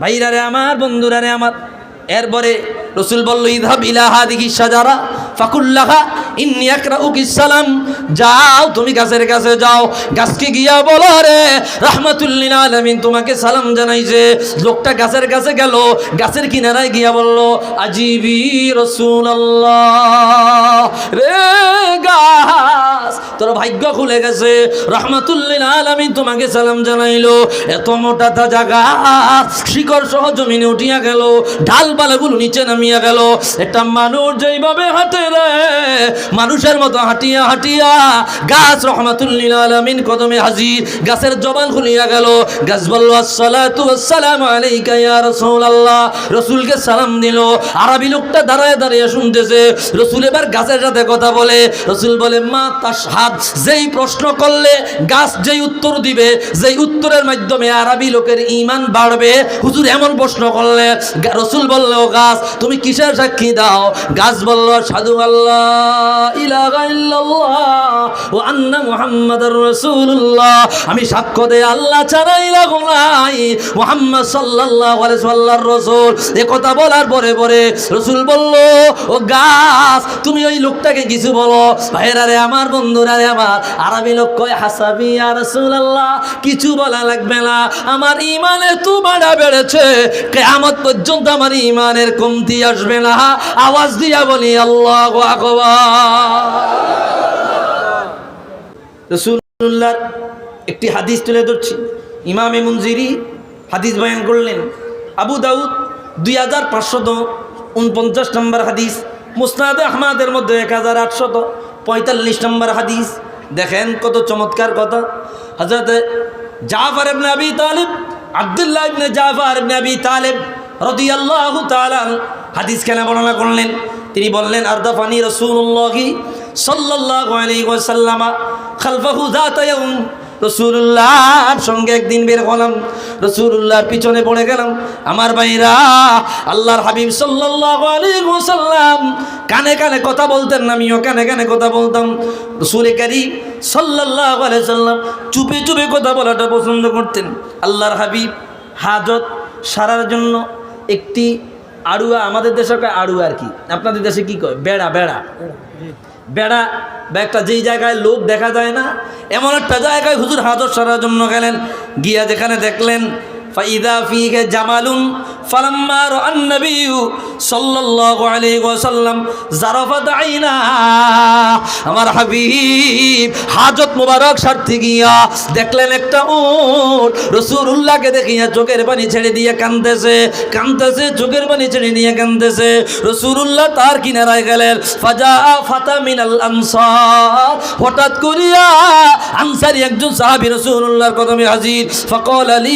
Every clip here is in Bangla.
ভাইরা রে আমার বন্ধুরা রে আমার। এরপরে রসুল বলল ইধাব ইলাহা দিঘি সাজারা ফাকুল্লাহা ইন্নি সালাম। যাও, তুমি গাছের কাছে যাও। গাছকে গিয়া বলো রে রাহমাতুল্লিল আলামিন তোমাকে সালাম জানাইছে। লোকটা গাছের কাছে গেল, গাছের কিনারায় গিয়া বলল, আজিবি রাসূলুল্লাহ। রে গাছ, তোর ভাগ্য খুলে গেছে। রহমাতুল্লিল আলামিন তোমাকে সালাম জানাইলো। এত মোটা তাজা গাছ শিকড় সহ জমিনে উঠিয়া গেল, ডালপালাগুলো নিচে নামিয়া গেল। এটা মানুষ যেইভাবে হাতে রে মানুষের মতো হাঁটিয়া হাঁটিয়া, গাছ রহমাতুল্লিল আলামিন কদমে হাজির, গাছের জবান খুলিয়া গেল। গাছ বলল আসসালামু আলাইকা ইয়া রাসূলুল্লাহ। রাসূলকে সালাম দিল। আরবি লোকটা দাঁড়ায় দাঁড়িয়ে শুনতেছে। রসুল এবার গাছের সাথে কথা বলে। রসুল বলে, মা তাসহাদ যেই প্রশ্ন করলে গাছ যেই উত্তর দিবে, যেই উত্তরের মাধ্যমে আরবি লোকের ইমান বাড়বে, হুজুর এমন প্রশ্ন করলে রসুল বলল, গাছ, তুমি কিসের সাক্ষী দাও? গাছ বলল, সাধু আল্লাহ। ইলাহা আমি সাক্ষ্য দেই, আল্লাহ ছাড়াই রাখো নাই। মুহাম্মদ কথা বলার পরে পরে রসুল বলল, ও গাছ, তুমি ওই লোকটাকে কিছু বলো। ভাইরা রে আমার, বন্ধুরা রে আমার, আরবি লোক কয়, হাসাবি আর রাসূলুল্লাহ। কিছু বলা লাগবে না। আমার ইমানে তো বাড়া বেড়েছে। কিয়ামত পর্যন্ত আমার ইমানের কমতি আসবে না। আওয়াজ দিয়া বলি, আল্লাহু আকবার। রসুল্লাহর একটি হাদিস তুলে ধরছি। ইমামে মুনজিরি হাদিস বয়ান করলেন, আবু দাউদ দুই হাজার পাঁচশত উনপঞ্চাশ নম্বর হাদিস, মুসনাদ আহমাদের মধ্যে এক হাজার আটশত পঁয়তাল্লিশ নম্বর হাদিস। দেখেন কত চমৎকার কথা। হজরত জাফর ইবনে আবি তালিব, আব্দুল্লাহ ইবনে জাফর আবি তালিব রাদিয়াল্লাহু তাআলা হাদিস কেন বর্ণনা করলেন? তিনি বললেন, আরদাফানি রাসূলুল্লাহি সাল্লাল্লাহু আলাইহি ওয়াসাল্লামা খালফাহু যাতা ইয়াউম। রসুল্লাহর সঙ্গে একদিন বের হলাম। রসুল্লাহর পিছনে পড়ে গেলাম। আমার ভাইরা, আল্লাহর হাবিব ওয়াসাল্লাম কানে কানে কথা বলতেন, আমিও কানে কানে কথা বলতাম। রসুল কারি সাল্লাম চুপে চুপে কথা বলাটা পছন্দ করতেন। আল্লাহর হাবিব হাজত সারার জন্য একটি আড়ুয়া, আমাদের দেশে কয় আড়ুয়া আর কি? আপনাদের দেশে কি কয়? বেড়া বেড়া। বেড়া বা একটা যেই জায়গায় লোক দেখা যায় না, এমন একটা জায়গায় হুজুর হাজর সারার জন্য গেলেন, গিয়া যেখানে দেখলেন ফাইদা ফিহে জামালুন ফালাম্মা রাসূলুল্লাহকে দেখিয়া চোখের পানি ছেড়ে দিয়ে কাঁদতেছে কাঁদতেছে, চোখের পানি ছেড়ে দিয়ে কাঁদতেছে। রাসূলুল্লাহ তার কিনারায় গেলেন, ফাজা ফাতা মিনাল আনসার। হঠাৎ করিয়া আনসারি একজন সাহাবী রাসূলুল্লাহর কদমে হাজির। ফাকাল আলী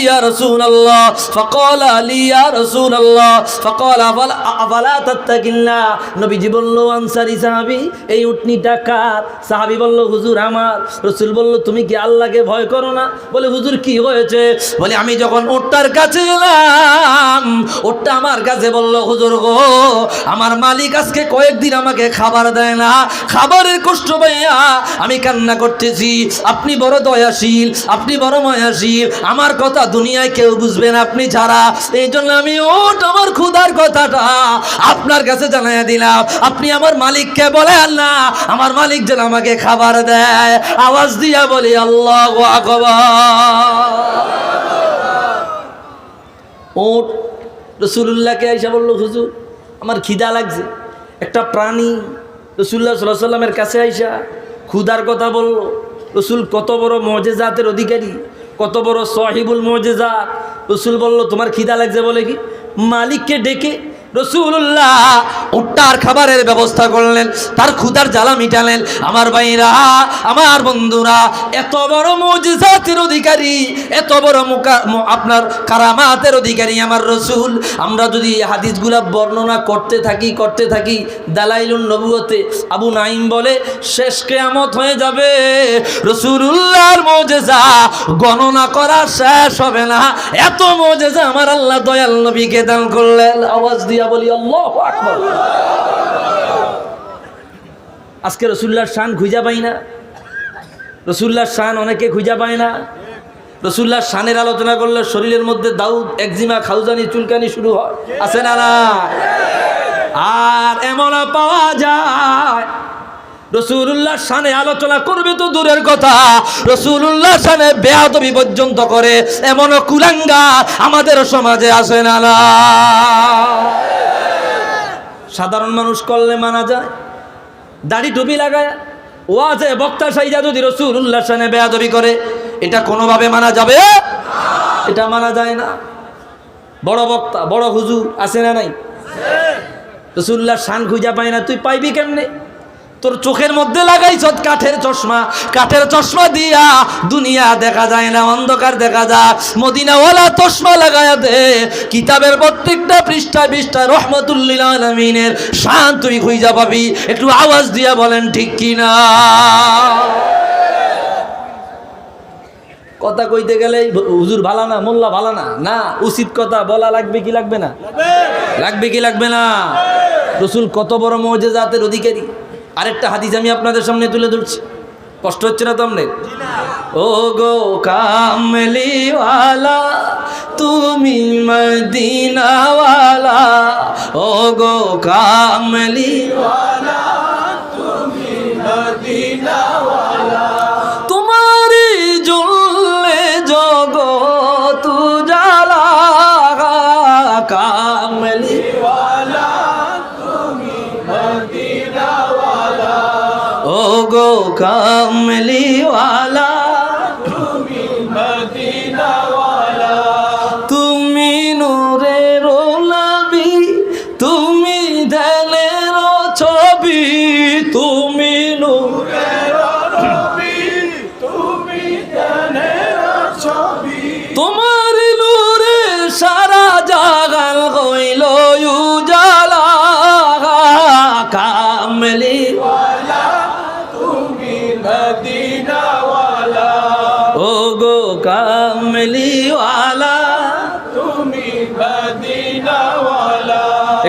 ইয়া রাসূলুল্লাহ ফাকাল আলী, ইয়া রাসূলুল্লাহ। ফাকাল, আফালা আফালা তাত্তাকিল্লাহ নবীজি বলল, আনসারি সাহাবী, এই উটনিটা কার? সাহাবী বলল, হুজুর আমার। রাসূল বলল, তুমি কি আল্লাহকে ভয় করো না? বলে, হুজুর, কি হয়েছে? বলে, আমি যখন ওটটার কাছে গেলাম ওটটা আমার কাছে বলল, হুজুর গো, আমার মালিক আজকে কয়েকদিন আমাকে খাবার দেয় না। খাবারের কষ্ট ভাইয়া আমি কান্না করতেছি। আপনি বড় দয়াশীল, আপনি বড় মায়াশীল। আমার কথা দুনিয়ায় কেউ বুঝবেন আপনি ছাড়া এই জন্য আমি ওট আমার ক্ষুধার কথাটা আপনার কাছে জানাইয়া দিলাম। আপনি আমার মালিককে বলে না, আমার মালিক যেন আমাকে খাবার দেয়। আওয়াজ দিয়া বলি, আল্লাহ ওট রসুল্লাহকে আইসা বলল, হুজুর, আমার খিদা লাগছে। একটা প্রাণী রসুল্লাহ সাল্লাহ সাল্লামের কাছে আইসা ক্ষুদার কথা বলল। রসুল কত বড় মজেজাতের অধিকারী। কত বড় সাহিবুল মজেজা। রসুল বলল তোমার খিদা লাগছে বলে কি? মালিককে ডেকে রসুল্লাহ উট্টার খাবারের ব্যবস্থা করলেন, তার ক্ষুদার জ্বালা মিটালেন। আমার ভাইরা, আমার বন্ধুরা, এত বড় মজিজাতের অধিকারী, এত বড় আপনার কারামাতের অধিকারী আমার রসুল। আমরা যদি হাদিসগুলা বর্ণনা করতে থাকি করতে থাকি, দালাইলুন নবুয়তে, আবু নাইম বলে, শেষ কেয়ামত হয়ে যাবে। রসুল্লাহর মজেজা গণনা করা শেষ হবে না। এত মজেজা আমার আল্লাহ দয়াল নবীকে দান করলেন। আওয়াজ দিয়া বলি, আল্লাহ আকবর। আজকে রসুল্লার শান খুঁজা পাই না। রসুল্লার শান অনেকে খুঁজা পায় না। রসুল্লার শানের আলোচনা করলে শরীরের মধ্যে দাউদ, একজিমা, খাউজানি, চুলকানি শুরু হয়। আছে না আর এমন পাওয়া যায় রসুল্লাহ শানে আলোচনা করবে তো দূরের কথা। রসুল্লাহ শানে বেয়াদবি পর্যন্ত করে। এমন কুলাঙ্গা আমাদের সমাজে আসে না না। সাধারণ মানুষ করলে মানা যায়। দাড়ি টুপি লাগায়। ও আছে বক্তা সাইজা যদি রসুল্লাহ শানে বেয়াদবি করে এটা কোনোভাবে মানা যাবে? এটা মানা যায় না। বড় বক্তা বড় হুজুর আছে না নাই? রসুল্লাহ শান খুঁজা পায় না। তুই পাইবি কেমনে? তোর চোখের মধ্যে লাগাইছ কাঠের চশমা। কাঠের চশমা দিয়া দুনিয়া দেখা যায় না, অন্ধকার দেখা যায়। মদিনাওয়ালা চশমা লাগায়া দে, কিতাবের প্রত্যেকটা পৃষ্ঠা পৃষ্ঠা রহমতুল্লিল আলমিনের শান তুই খুঁজা পাবি। একটু আওয়াজ দিয়া বলেন, ঠিক কিনা? কথা কইতে গেলে হুজুর ভালো না, মোল্লা ভালো না? না, উচিত কথা বলা লাগবে কি লাগবে না? লাগবে কি লাগবে না? রসুল কত বড় মজেজাতের অধিকারী। আরেকটা হাদিস আমি আপনাদের সামনে তুলে ধরছি। কষ্ট হচ্ছে না তো ও গো কামলিওয়ালা, তুমি মদিনাওয়ালা ও গো কামলিওয়ালা। গো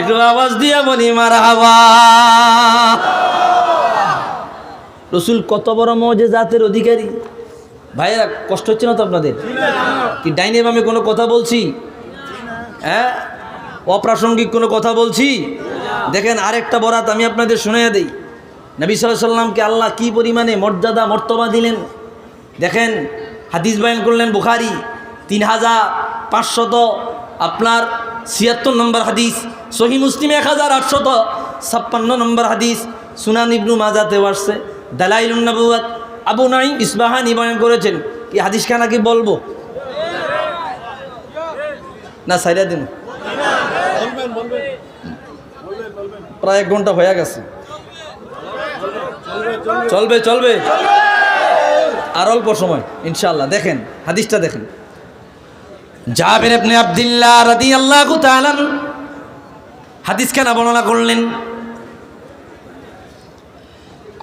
একটু আওয়াজ দিয়া বলি, মারা রসুল কত বড় মজে জাতের অধিকারী। ভাইয়েরা, কষ্ট হচ্ছে না তো আপনাদের? কি ডাইনে বামে কোনো কথা বলছি? হ্যাঁ? অপ্রাসঙ্গিক কোনো কথা বলছি? দেখেন, আরেকটা বরাত আমি আপনাদের শুনিয়ে দিই। নবী সাল্লাহ সাল্লামকে আল্লাহ কি পরিমাণে মর্যাদা, মর্তবা দিলেন? দেখেন, হাদিস বয়ান করলেন বুখারি, তিন হাজার পাঁচশত আপনার ছিয়াত্তর নম্বর হাদিস, সহি মুসলিম এক হাজার আটশত ছাপ্পান্ন নম্বর হাদিস, সুনান ইবনু মাজাতে আসছে। দালাইলুন নবুয়াত আবু নাইম ইসবাহানি বয়ান করেছেন। কি হাদিস খানা কি বলব? না সাইরা দিন। প্রায় এক ঘণ্টা হয়ে গেছে। চলবে চলবে। আর অল্প সময় ইনশাল্লাহ দেখেন, হাদিসটা দেখেন। জাবের ইবনে আব্দুল্লাহ রাদিয়াল্লাহু তাআলা হাদিস কেন বর্ণনা করলেন,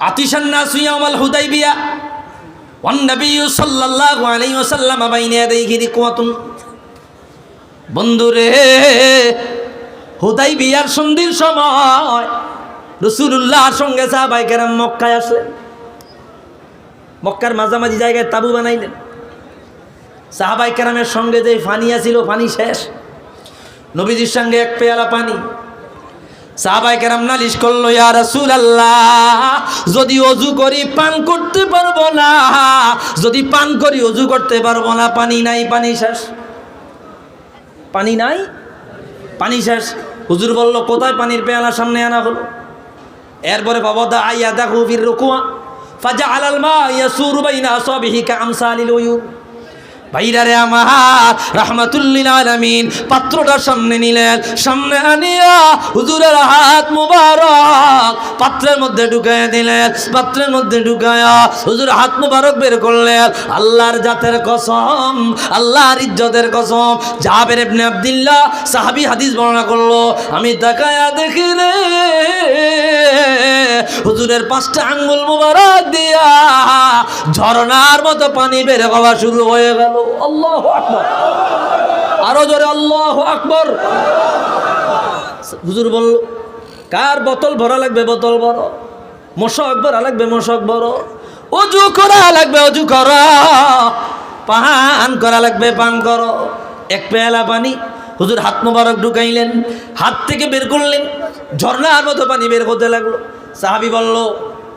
আতিশান নাসু ইয়াউমাল হুদাইবিয়া ওয়ান নবিয়্যু সন্ধির সময় রসুল্লাহর সঙ্গে সাহাবাই কেরাম মক্কায় আসলেন। মক্কার মাঝামাঝি জায়গায় তাবু বানাইলেন। সাহাবাই কেরামের সঙ্গে যে ফানি আছিল, ফানি শেষ। নবীজির সঙ্গে এক পেয়ালা পানি। সাহাবাই কেরাম নালিশ করল, ইয়া রাসূল আল্লাহ যদি অজু করি পান করতে পারব না। যদি পান করি, অজু করতে পারব না। পানি নাই, পানি শেষ। পানি নাই, পানি শেষ। হুজুর বলল, কোথায় পানির পেয়ালা সামনে আনা হলো? এরপরে বাবা দা, আইয়া দেখো ফির রুকুয়া। ফাজা আলাল মা ইয়াসুরু বাইনা আসাবিহি কামসালিল উয়ুন ভাইরারে আমার রাহমাতুল্লিল আলামিন পাত্রটা সামনে নিলেন, সামনে আনিয়া হুজুরের হাত মুবারক পাত্রের মধ্যে ঢুকাইয়া দিলেন, পাত্রের মধ্যে ঢুকায়া হুজুর হাত মুবারক বের করলেন। আল্লাহর জাতের কসম, আল্লাহর ইজ্জতের কসম, জাবের ইবনে আব্দুল্লাহ সাহাবী হাদিস বর্ণনা করল, আমি তাকায়া দেখিলে হুজুরের পাঁচটা আঙ্গুল মুবারক দিয়া ঝর্ণার মতো পানি বের হওয়া শুরু হয়ে গেল। আল্লাহ আকবর। আরও জোরে আল্লাহ আকবর। হুজুর বলল কার বোতল ভরা লাগবে বোতল বড় মশক ভরা লাগবে মশক বড় অজু করা লাগবে, অজু করা। পান করা লাগবে, পান করো। এক পেয়ালা পানি। হুজুর হাত মোবারক ঢুকাইলেন। হাত থেকে বের করলেন। ঝর্ণার মতো পানি বের হতে লাগল। সাহাবি বলল,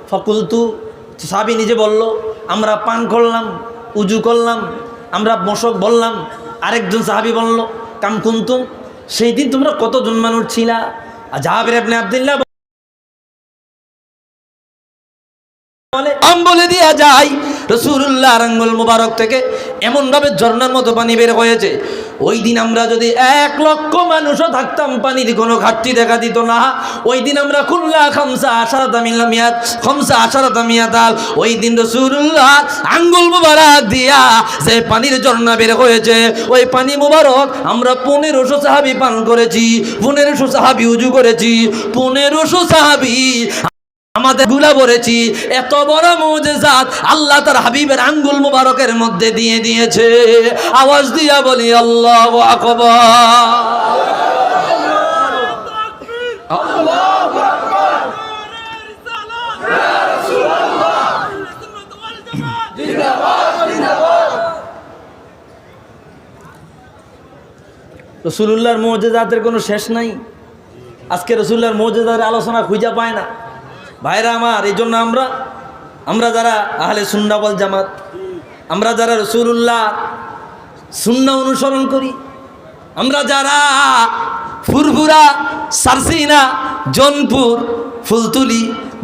ফকুলতু। সাহাবি নিজে বলল, আমরা পান করলাম, উজু করলাম। আমরা মশক বললাম, আরেকজন সাহাবি বলল, কাম কুন্তুম? সেই দিন তোমরা কতজন মানুষ ছিলা? আর জাহাবের আপনি আবদুল্লাহ বলে দিয়া যায় রসুল্লাহ আঙ্গুল মুবারক থেকে এমনভাবে ঝর্ণার মতো পানি বের হয়েছে। ওই দিন আমরা যদি এক লক্ষ মানুষও থাকতাম, পানির কোনো ঘাটতি দেখা দিত না। ওই দিন আমরা খুল্লা খামসা আশারাত মিয়াত, খমসা আশারাত মিয়াতাল। ওই দিন রসুল্লাহ আঙ্গুল মুবারক দিয়া যে পানির ঝর্ণা বের হয়েছে। ওই পানি মুবারক আমরা পনেরোশো সাহাবি পান করেছি, পনেরোশো সাহাবি উজু করেছি, পনেরোশো সাহাবি আমাদেরগুলা বলেছি, এত বড় মৌজেজাত আল্লাহ তার হাবিবের আঙ্গুল মুবারকের মধ্যে দিয়ে দিয়েছে। আওয়াজ দিয়া বলি, আল্লাহ রসুল্লাহর মৌজেজাতের কোনো শেষ নাই। আজকে রসুল্লাহর মৌজেদার আলোচনা খুঁজা পায় না। ভাইরা আমার, এই জন্য আমরা আমরা যারা আহলে সুন্নাবল জামাত, আমরা যারা রসুল্লাহ সুন্না অনুসরণ করি, আমরা যারা ফুরফুরা, সারসিনা, জনপুর, ফুলতুলি,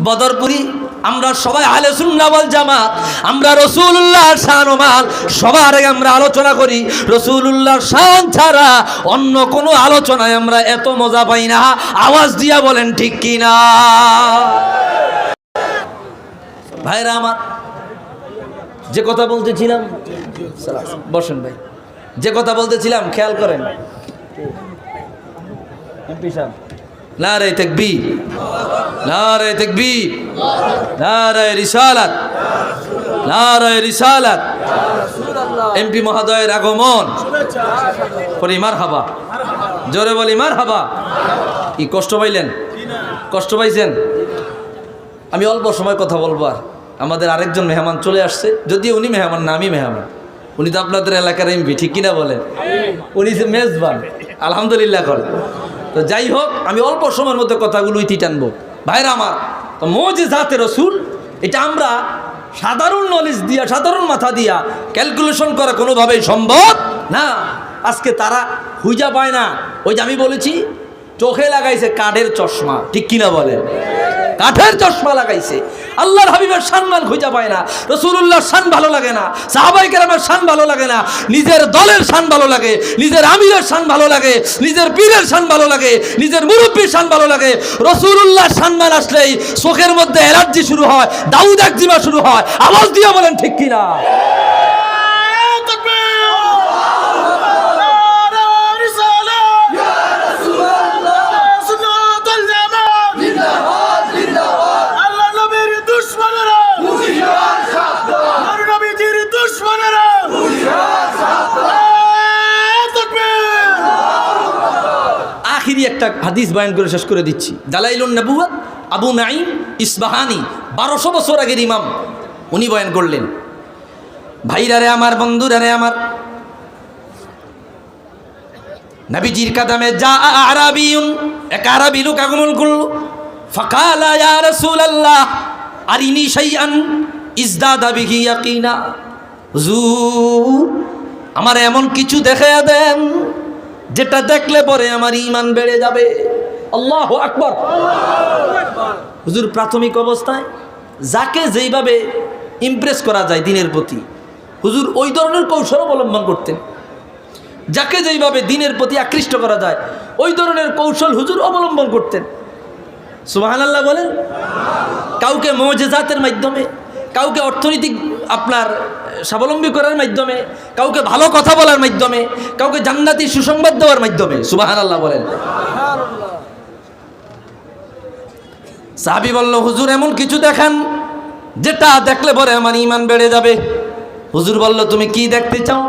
বদরপুরি আমরা সবাই আহলে সুন্নাবল জামাত, আমরা রসুল্লাহ শাহরমাল সবার আগে আমরা আলোচনা করি। রসুল্লাহ শান ছাড়া অন্য কোনো আলোচনায় আমরা এত মজা পাই না। আওয়াজ দিয়া বলেন, ঠিক কি না ভাইরা আমার, যে কথা বলতেছিলাম, বসেন ভাই, যে কথা বলতেছিলাম, খেয়াল করেন। এমপি নারে তেকবি নারে তেকবি নারে রিসালাত নারে রিসালাত। এমপি মহোদয়ের আগমন। বলি মার হাবা জোরে বলি মার হাবা কি কষ্ট পাইলেন? কষ্ট পাইছেন? আমি অল্প সময় কথা বলব আর। আমাদের আরেকজন মেহমান চলে আসছে। যদিও উনি মেহমান না, আমি মেহমান। উনি তো আপনাদের এলাকার এমপি, ঠিক কিনা বলেন? উনি মেজবান। আলহামদুলিল্লাহ করেন। তো যাই হোক, আমি অল্প সময়ের মধ্যে কথাগুলো ইতি টানবো। ভাইরা আমার, তো মৌজে জাতে রসুল, এটা আমরা সাধারণ নলেজ দিয়া, সাধারণ মাথা দিয়া ক্যালকুলেশন করা কোনোভাবেই সম্ভব না। আজকে তারা হুইজা পায় না। ওই যে আমি বলেছি, চোখে লাগাইছে কাঠের চশমা, ঠিক কিনা বলেন? কাঠের চশমা লাগাইছে। আল্লাহর হাবিবের সম্মান খুঁজে পায় না। রসুল্লাহর শান ভালো লাগে না। সাহাবাই কেরামের শান ভালো লাগে না। নিজের দলের শান ভালো লাগে। নিজের আমিরের শান ভালো লাগে। নিজের পীরের শান ভালো লাগে। নিজের মুরব্বীর শান ভালো লাগে। রসুল্লাহ সম্মান আসলেই চোখের মধ্যে অ্যালার্জি শুরু হয়, দাউদ একজিমা শুরু হয়। আওয়াজ দিয়ে বলেন, ঠিক কিনা? একটা হাদিস বয়ান করে শেষ করে দিচ্ছি। দালাইলুন নবুয়াত আবু নাইম ইসবাহানি, বারোশো বছর আগের ইমাম, উনি বয়ান করলেন। ভাইরারে আমার বন্ধুরারে আমার, নবীজির কাদামে যা আরাবিউন, এক আরবি লোক আগমন করল। ফাকালা ইয়া রাসূলুল্লাহ, আরিনি শাইআন, ইজদাদা বিহি ইয়াকিনা। হুজুর, আমার এমন কিছু দেখায়া দেন। যেটা দেখলে পরে আমার ইমান বেড়ে যাবে। আল্লাহ আকবর। হুজুর, প্রাথমিক অবস্থায় যাকে যেইভাবে ইমপ্রেস করা যায় দিনের প্রতি, হুজুর ওই ধরনের কৌশল অবলম্বন করতেন। যাকে যেইভাবে দিনের প্রতি আকৃষ্ট করা যায়, ওই ধরনের কৌশল হুজুর অবলম্বন করতেন। সুবাহান আল্লাহ বলেন, কাউকে মজেজাতের মাধ্যমে, কাউকে অর্থনৈতিক আপনার স্বাবলম্বী করার মাধ্যমে, কাউকে ভালো কথা বলার মাধ্যমে, কাউকে জান্নাতি সুসংবাদ দেওয়ার মাধ্যমে সুবাহান আল্লাহ বলেন। সাহাবি বলল, হুজুর, এমন কিছু দেখান যেটা দেখলে পরে আমার ইমান বেড়ে যাবে। হুজুর বলল, তুমি কি দেখতে চাও?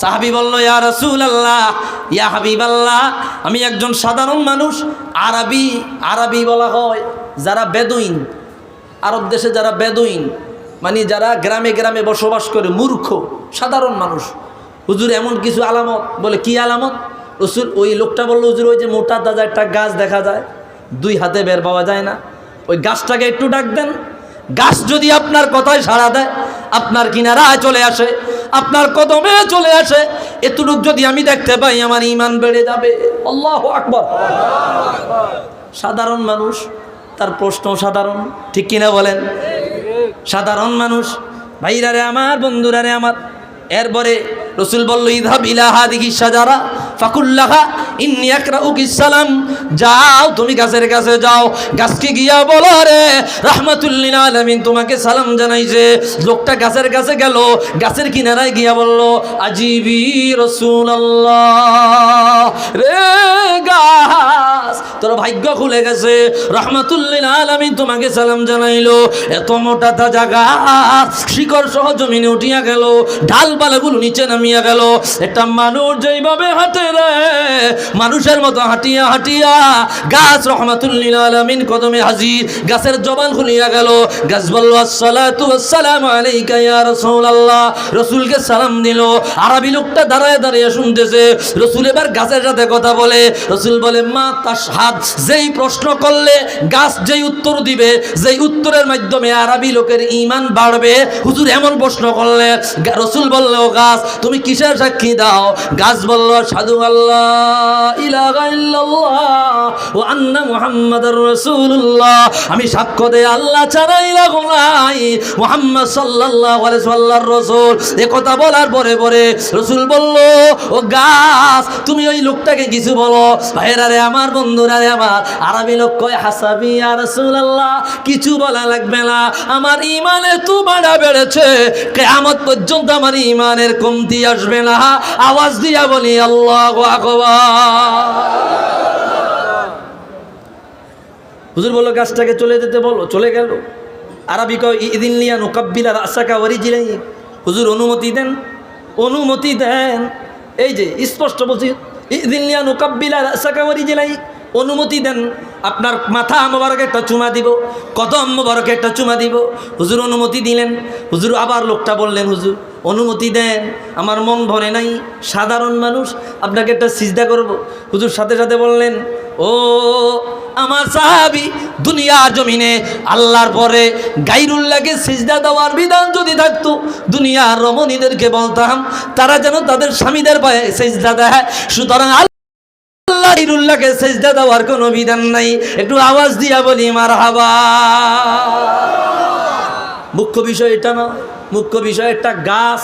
সাহাবি বলল, ইয়া রসুল আল্লাহ ইয়া হাবিব আল্লাহ আমি একজন সাধারণ মানুষ, আরবি আরবি বলা হয়, যারা বেদুইন, আরব দেশে যারা বেদুইন মানে যারা গ্রামে গ্রামে বসবাস করে, মূর্খ, সাধারণ মানুষ। হুজুর এমন কিছু আলামত? বলে, কি আলামত? রসুল ওই লোকটা বলল, হুজুর, ওই যে মোটা দাদা একটা গাছ দেখা যায়, দুই হাতে বের পাওয়া যায় না। ওই গাছটাকে একটু ডাক দেন। গাছ যদি আপনার কথায় সাড়া দেয়, আপনার কিনারায় চলে আসে, আপনার কদমে চলে আসে, এতটুক যদি আমি দেখতে পাই, আমার ইমান বেড়ে যাবে। আল্লাহ আকবর। সাধারণ মানুষ, তার প্রশ্ন সাধারণ, ঠিক কিনা বলেন? সাধারণ মানুষ ভাইরা রে আমার বন্ধুরা রে আমার। এরপরে রসুল বলল ইধাব ইলাহা দিঘি সাজারা ফাকুল্লাহা ইন্নি আকরাউকি সালাম। যাও, তুমি গাছের কাছে যাও। গাছকে গিয়া বলো রে রাহমাতুল্লিল আলামিন, তোমাকে সালাম জানাইছে লোকটা গাছের কাছে গেল, গাছের কিনারায় গিয়া বলল, আজিবি রাসূলুল্লাহ, রে গাছ, তোর ভাগ্য খুলে গেছে। রহমাতুল্লিল আলামিন তোমাকে সালাম জানাইলো। এত মোটা তাজা গাছ, শিকড় সহ জমিনে উঠিয়া গেল ঢালপালাগুলো নিচে নামিয়া গেল। একটা মানুষ যেইভাবে হাঁটে রে, মানুষের মতো হাঁটিয়া হাঁটিয়া গাছ কদমে হাজির। গাছের জবান খুলিয়া গেল। গাছ বলল আসসালামু সালাম দিল। আরবি লোকটা দাঁড়ায় দাঁড়িয়ে শুনতেছে। এবার গাছের সাথে কথা বলে। বলে, মা যেই প্রশ্ন করলে গাছ যেই উত্তর দিবে, যেই উত্তরের মাধ্যমে আরবি লোকের ইমান বাড়বে, হুজুর এমন প্রশ্ন করলে রসুল বলল গাছ, তুমি কিসের সাক্ষী দাও? গাছ বলল সাধু আল্লাহ ও আন্না মুহাম্মাদুর রাসূলুল্লাহ। আমি সাক্ষ্য দেই, আল্লাহ ছাড়া ইলাহু নাই। মুহাম্মদ আলাইহি ওয়াসাল্লাম রাসূল। এ কথা বলার পরে পরে রসুল বলল, ও গাছ, তুমি ওই লোকটাকে কিছু বলো। ভাইরা রে, আমার বন্ধুরা রে, আমার আরবি লোক কয়, হাসাবি আর রাসূলুল্লাহ, কিছু বলা লাগবে না। আমার ইমানে তো বাড়া বেড়েছে। কেয়ামত পর্যন্ত আমার ইমানের কমতি আসবে না। আওয়াজ দিয়া বলি, আল্লাহ হুজুর বলল, গাছটাকে চলে যেতে বলো, চলে গেল। আরবি কয়, ইদিন লিয়া নোকাব্বিলা রাসাকা ওয়ারিজিলাই হুজুর অনুমতি দেন অনুমতি দেন। এই যে, স্পষ্ট বলছি, ইদিন লিয়া নোকাব্বিলা রাসাকা ওয়ারিজিলাই অনুমতি দেন, আপনার মাথা মোবারকে একটা চুমা দিব, কদম মোবারকে একটা চুমা দিব। হুজুর অনুমতি দিলেন। হুজুর আবার লোকটা বললেন, হুজুর, অনুমতি দেন, আমার মন ভরে নাই, সাধারণ মানুষ, আপনাকে একটা সিজদা করব। হুজুর সাথে সাথে বললেন, ও আমার সাহাবি দুনিয়ার জমিনে আল্লাহর পরে গাইরুল্লাহকে সিজদা দেওয়ার বিধান যদি থাকতো, দুনিয়ার রমণীদেরকে বলতাম, তারা যেন তাদের স্বামীদের পায়ে সিজদা দেয়। সুতরাং আল্লাহ গাইরুল্লাহকে সিজদা দেওয়ার কোনো বিধান নাই। একটু আওয়াজ দিয়া বলি মার হাবা মুখ্য বিষয় এটা না, মুখ্য বিষয় একটা গাছ।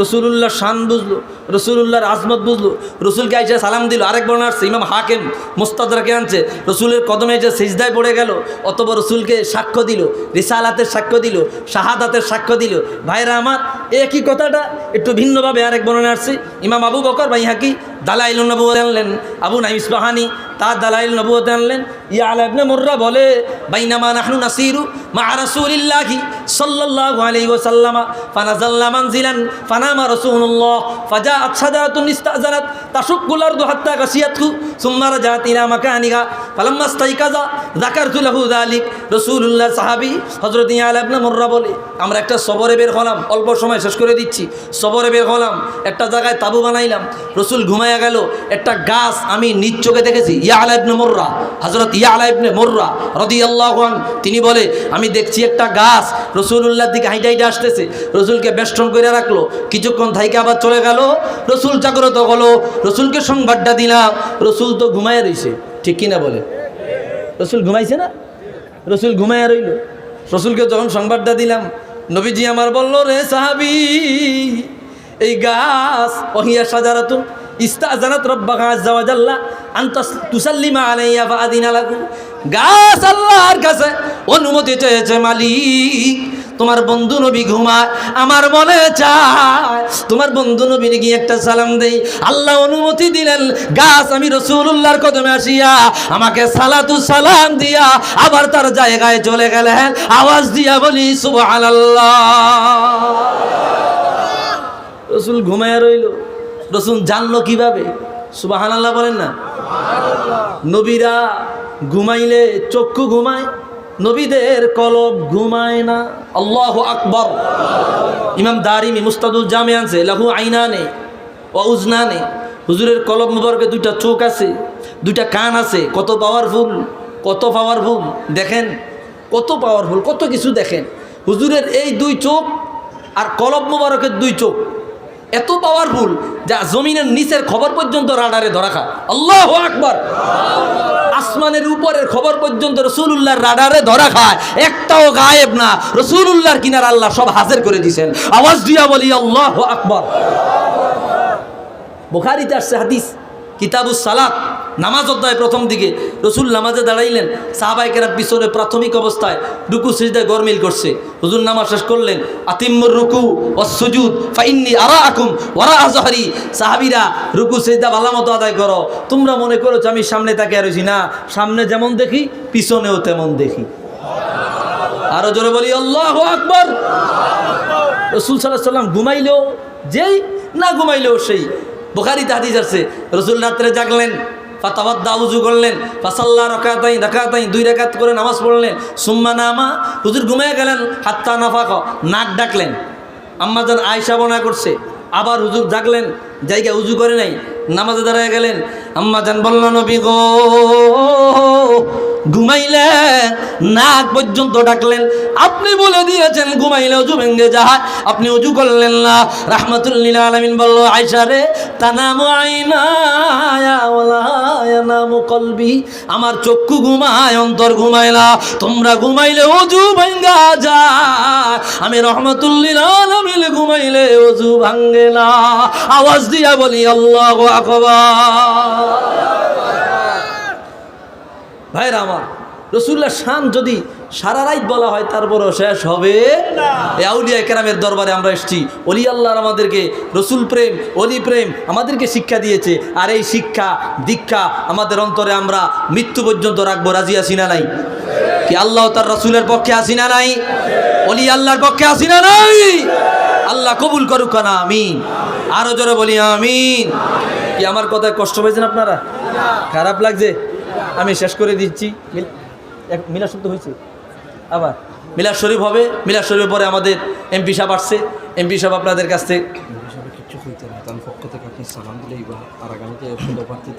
রসুলুল্লাহ শান বুঝলো, রসুলুল্লাহর আজমত বুঝলো, রসুলকে আইসা সালাম দিল। আরেক বর্ণ আসছে, ইমাম হাকেম মোস্তাদরাকে আনছে। রসুলের কদমে যে সিজদায় পড়ে গেল অতব রসুলকে সাক্ষ্য দিল, রিসালাতের সাক্ষ্য দিল, শাহাদাতের সাক্ষ্য দিল। ভাইরা আমার একই কথাটা? একটু ভিন্নভাবে আরেক বর্ণনা আসছে, ইমাম আবু বকর ভাই হাকি দালাইল নবুয়ত আনলেন, আবু নাইম ইসবাহানি তার দালাইল নবুয়ত আনলেন। ইয়া আলা ইবনে মুররা বলে, বাইনামা নাহনু নাসিরু মা রাসূলিল্লাহি সাল্লাল্লাহু আলাইহি ওয়াসাল্লামা। ফানাজাল্লা মানজিলান, ফানামা রাসূলুল্লাহ, ফাজাআত সাদারাতুন ইস্তাজানাত তাশুক্কুল আরদু হাত্তা গাশিয়াতহু, সুম্মা রাজাত ইলা মাকানিহা, ফালাম্মা ইস্তাইকাজা যাকারতু লাহু যালিক। রাসূলুল্লাহ সাহাবী হযরত ইয়া আলা ইবনে মুররা বলে, আমরা একটা সবরে বের হলাম, অল্প সময় শেষ করে দিচ্ছি, সবরে বের হলাম, একটা জায়গায় তাবু বানাইলাম, রসুল ঘুমাইয়া গেল, একটা গাছ আমি নিজ চোখে দেখেছি ইয়া ইবনে মোর্রা হজরত ইয়া ইবনে মোর্রা রদি আল্লাহ তিনি বলে, আমি দেখছি একটা গাছ রসুল্লাহর দিকে হাইটা হাইটা আসতেছে, রসুলকে বেষ্টন করে রাখল, কিছুক্ষণ থাইকে আবার চলে গেল, রসুল জাগ্রত হলো, রসুলকে সংবাদটা দিলাম, রসুল তো ঘুমাইয়া রইছে। ঠিক কিনা বলে? রসুল ঘুমাইছে না? রসুল ঘুমাইয়া রইল। রসুলকে যখন সংবাদটা দিলাম, নবীজি আমার বলল, রে সাহাবি, এই গাছ ওহিয়া সাজারাতুন। ইস্তাজানাত রব্বাকা জাল্লা আনতা তুসাল্লিমা আলাইয়া ফাআদিনা লাকু গাছ আল্লাহর কাছে অনুমতি চেয়েছে মালিক। তোমার বন্ধু নবী ঘুমায়, আমার মনে চায়, তোমার বন্ধু নবীর গিয়ে একটা সালাম দেই। আল্লাহ অনুমতি দিলেন, গাছ আমি রসুল্লাহর কদমে আসিয়া আমাকে সালাতু সালাম দিয়া আবার তার জায়গায় চলে গেলেন। আওয়াজ দিয়া বলি, সুবহানাল্লাহ। রসুল ঘুমায় রইল। রসুল জানলো কীভাবে? সুবাহান আল্লাহ বলেন না। নবীরা ঘুমাইলে চক্ষু ঘুমায়, নবীদের কলব ঘুমায় না। আল্লাহ আকবর। ইমাম দারিমি মুস্তাদুল জামে আনছে, লাহু আইনা নে ও উজনা নে হুজুরের কলব মুবারকে দুইটা চোখ আছে, দুইটা কান আছে, কত পাওয়ারফুল কত পাওয়ারফুল দেখেন, কত পাওয়ারফুল কত কিছু দেখেন। হুজুরের এই দুই চোখ আর কলব মুবারকের দুই চোখ। এত পাওয়ারফুল যা জমিনের নিচের খবর পর্যন্ত রাডারে ধরা খায়। আল্লাহ আকবর। আসমানের উপরের খবর পর্যন্ত রসুল্লাহর রাডারে ধরা খায়। একটাও গায়েব না। রসুল্লাহর কিনার আল্লাহ সব হাজির করে দিছেন। আওয়াজ দিয়া বলি, আল্লাহ আকবর। বোখারিতে আসছে হাদিস, কিতাবুস সালাত। নামাজ অধ্যায় প্রথম দিকে। রসুল নামাজে দাঁড়াইলেন সাহাবাইকেরা পিছনে প্রাথমিক অবস্থায় রুকু সিজদায় গরমিল করছে। হুজুর নামাজ শেষ করলেন, আতিম্মর রুকু ও সুজুদ, ফাইন্নি আরা আকুম ওরা আজহারি। সাহাবিরা রুকু, সিজদা ভালো মতো আদায় করো। তোমরা মনে করেছ আমি সামনে তাকে রয়েছি। না, সামনে যেমন দেখি, পিছনেও তেমন দেখি। আরও জোরে বলি, আল্লাহ আকবর। রসুল সাল্লাহ সাল্লাম ঘুমাইলেও যেই, না ঘুমাইলেও সেই। বোখারিতে হাদিস আছে, রসুল রাত্রে জাগলেন ফাতাবাদ্দা উজু করলেন, ফাসাল্লা রকাতাই রাকাতাই দুই রাকাত করে নামাজ পড়লেন। সুম্মা নামা, হুজুর ঘুমিয়ে গেলেন, হাত্তা নাফাক, নাক ডাকলেন। আম্মা যেন আয়সা বনা করছে, আবার হুজুর ডাকলেন জায়গা উজু করে নাই, নামাজে দাঁড়ায় গেলেন। আম্মাজান বলল, নবী গো ঘুমাইলে নাক পর্যন্ত ডাকলেন। আপনি বলে দিয়েছেন, ঘুমাইলে অজু ভেঙ্গে যায়। আপনি অজু করলেন না। রাহমাতুল্লিল আলমিন বলল আয়সা রে, তানাম নাম কলবি। আমার চক্ষু ঘুমায়, অন্তর ঘুমায় না। তোমরা ঘুমাইলে অজু ভেঙ্গা যায়। আমি রহমতুল্লিল আলমিন ঘুমাইলে অজু ভাঙ্গে না। আওয়াজ দিয়া বলি, আল্লাহ আকবার। ভাইরা আমার রসুল্লাহ শান যদি সারা রাত বলা হয় তারপরও শেষ হবে। এই আউলিয়া কেরামের দরবারে আমরা এসেছি। অলি আল্লাহর আমাদেরকে রসুল প্রেম অলি প্রেম আমাদেরকে শিক্ষা দিয়েছে। আর এই শিক্ষা দীক্ষা আমাদের অন্তরে আমরা মৃত্যু পর্যন্ত রাখব। রাজি আসি না নাই? কি আল্লাহ তার রসুলের পক্ষে আসি না নাই? অলি আল্লাহর পক্ষে আসি না নাই? আল্লাহ কবুল করুক না আমিন। আরও জোরে বলি আমিন। কি আমার কথায় কষ্ট পেয়েছেন আপনারা? খারাপ লাগছে? আমি শেষ করে দিচ্ছি। মিল- শব্দ হয়েছে। আবার মিলা শরীফ হবে মিলা শরীফের পরে আমাদের এমপি সাহেব আসছে। এমপি সাহেব আপনাদের কাছ থেকে কিছু হইতে না তার পক্ষ থেকে আপনি সালাম দিলেই বা আর আগামীতে